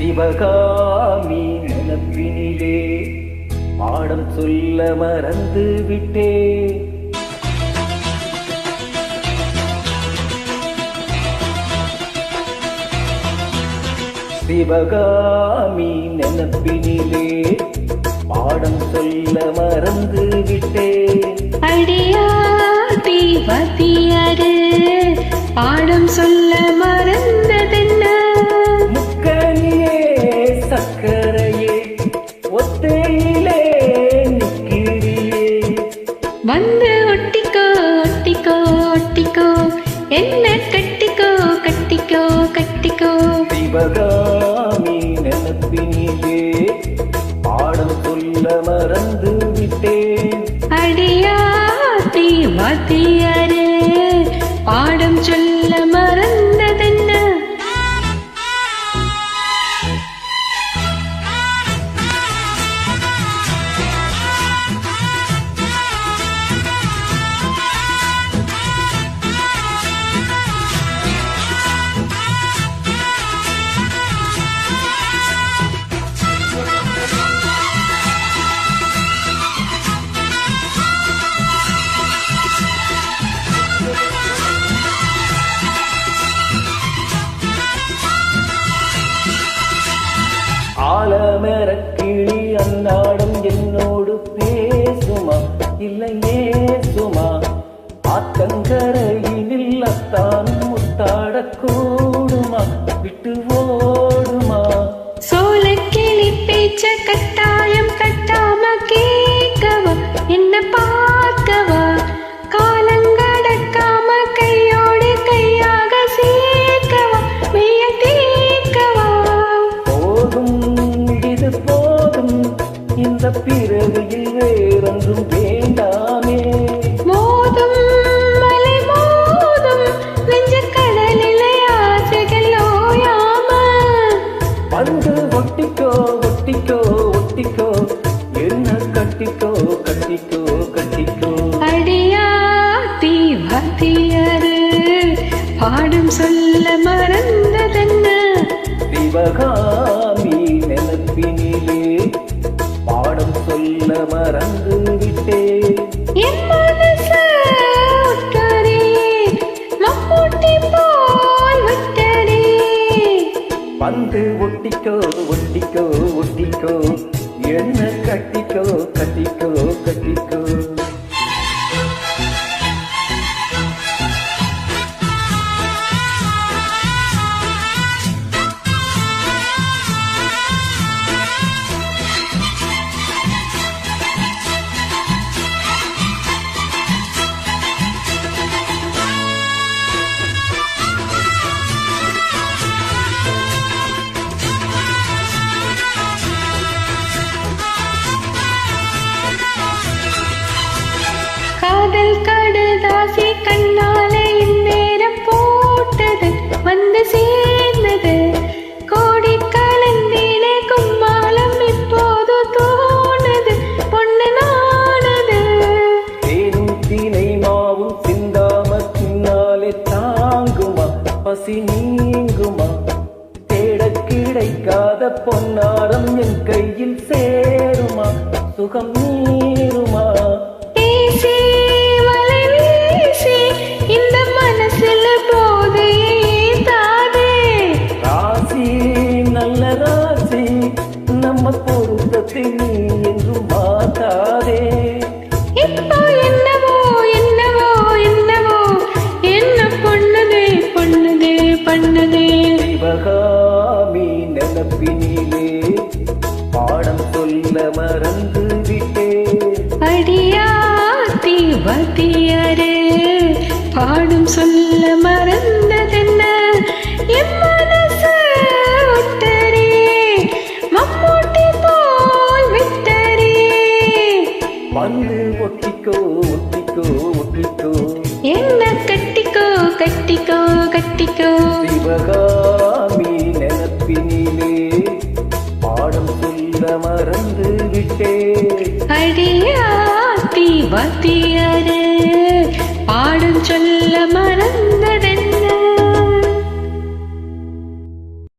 சிவகாமி நினப்பினிலே பாடம் சொல்ல மறந்து விட்டே. சிவகாமி நினப்பினிலே பாடம் சொல்ல மறந்து சிவகாமி நினப்பினிலே பாடம் சொல்ல மறந்து விட்டேன் அடியாத்தி மத்தியா ஆத்தங்கர ஒட்டிக்கோ ஒட்டிக்கோ. ஒட்டிக்கோ என்ன கட்டிக்கோ கட்டிக்கோ கட்டிக்கோ. அடியாத்தி வாத்தியாரு. பாடம் சொல்ல மறந்ததென்ன? சிவகாமி ஒட்டிக்கோ ஒட்டிக்கோ ஒட்டிக்கோ. என்ன கட்டிக்கோ கட்டிக்கோ கட்டிக்கோ. நீங்குமா? தேட கிடைக்காத பொன்னாரம் என் கையில் சேருமா? சுகம் நீருமா? அடியாத்தி வாத்தியாரே பாடும் சொல்ல மறந்ததென்ன? வந்து ஒட்டிக்கோ ஒட்டிக்கோ ஒட்டிக்கோ. என்ன கட்டிக்கோ கட்டிக்கோ கட்டிக்கோ. சிவகாமி நினப்பினிலே பாடம் சொல்ல மறந்து யுவத்தியரே பாடும் சொல்ல